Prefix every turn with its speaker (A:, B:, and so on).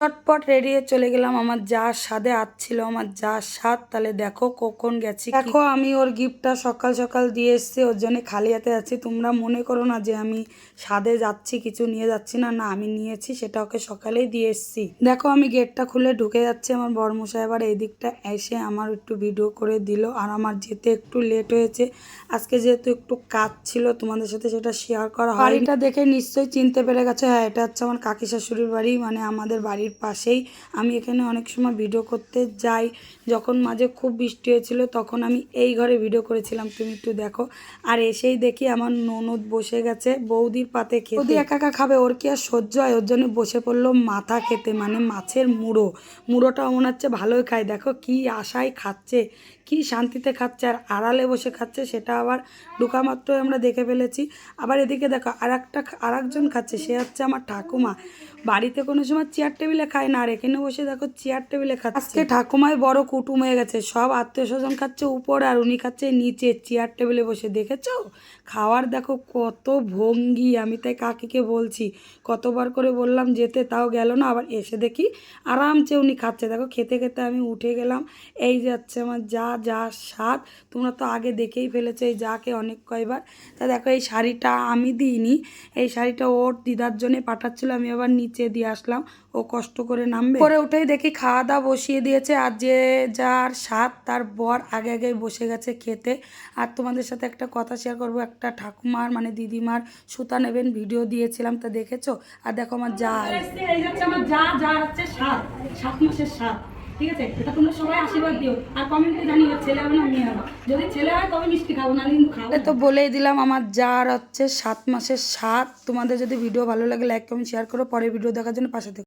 A: চটপট রেডি হয়ে চলে গেলাম। আমার যা স্বাদে আসছিল আমার যা স্বাদ তাহলে দেখো কখন গেছি দেখো আমি ওর গিফটটা সকাল সকাল দিয়ে এসেছি ওর জন্য খালি হাতে যাচ্ছি তোমরা মনে করো না যে আমি স্বাদে যাচ্ছি কিছু নিয়ে যাচ্ছি না না আমি নিয়েছি সেটা ওকে সকালেই দিয়ে এসেছি। দেখো আমি গেটটা খুলে ঢুকে যাচ্ছি আমার বর্মশাই আবার এই দিকটা এসে আমার একটু ভিডিও করে দিল। আর আমার যেতে একটু লেট হয়েছে আজকে যেহেতু একটু কাজ ছিল তোমাদের সাথে সেটা শেয়ার করা হয় বাড়িটা দেখে নিশ্চয়ই চিনতে পেরে গেছে হ্যাঁ এটা হচ্ছে আমার কাকি শাশুড়ির বাড়ি মানে আমাদের বাড়ির পাশেই আমি এখানে অনেক সময় ভিডিও করতে যাই। যখন মাঝে খুব বৃষ্টি হয়েছিল, তখন আমি এই ঘরে ভিডিও করেছিলাম। তুমি একটু দেখো। আর এসেই দেখি আমার ননদ বসে গেছে, বৌদির পাতে খেতে। বৌদি একা একা খাবে, ওর কি আর সহ্য হয়? ওর জন্য বসে পড়ল মাথা খেতে মানে মাছের মুড়ো। মুড়োটা মনে হচ্ছে ভালোই খায়। দেখো কি আশায় খাচ্ছে, কি শান্তিতে খাচ্ছে, আর আড়ালে বসে খাচ্ছে, সেটা আবার ঢুকামাত্র আমরা দেখে ফেলেছি। আবার এদিকে দেখো আর একটা আর খাচ্ছে, সে হচ্ছে আমার ঠাকুমা। বাড়িতে কোনো সময় চেয়ার টেবিলে খায় না আর এখানে বসে দেখো চেয়ার টেবিলে খাচ্ছে। আজকে ঠাকুমায় বড় কুটুম হয়ে গেছে। সব আত্মীয় স্বজন খাচ্ছে উপর আর উনি খাচ্ছে নিচে। চেয়ার টেবিলে বসে। দেখেছ? খাওয়ার দেখো কত ভঙ্গি। আমি তাই কাকিকে বলছি, কতবার করে বললাম, যেতে তাও গেল না। আবার এসে দেখি আরামসে উনি খাচ্ছে। দেখো খেতে খেতে আমি উঠে গেলাম। এই যাচ্ছে আমার যা যা স্বাদ। তোমরা তো আগে দেখেই ফেলেছো এই যাকে অনেক কয়বার। তা দেখো এই শাড়িটা আমি দিইনি। এই শাড়িটা ওর দিদার জন্যে পাঠাচ্ছিল। আমি আবার নিচে দিয়ে আসলাম। ও কষ্ট করে নামবে? করে উঠেই দেখি খাওয়া দাওয়া বসিয়ে দিয়েছে আর যে যার স্বাদ তার বর আগে আগে বসে গেছে খেতে। আর তোমাদের সাথে একটা কথা শেয়ার করব। একটা ঠাকুমার মানে দিদিমার সুতা নেবেন ভিডিও দিয়েছিলাম তা দেখেছ? আর দেখো আমার যা এই হচ্ছে আমার যা যা হচ্ছে সাত সাত মাসের সাত ঠিক আছে? এটা তোমরা সবাই আশীর্বাদ দিও। আর কমেন্টে জানিও ছেলে হবে না মেয়ে হবে? যদি ছেলে হয় তবে মিষ্টি খাব না কিন্তু খাব তো বলেই দিলাম আমার যার হচ্ছে সাত মাসের সাত তোমাদের যদি ভিডিও ভালো লাগে লাইক কমেন্ট শেয়ার করো। পরে ভিডিও দেখার জন্য পাশে থেকো।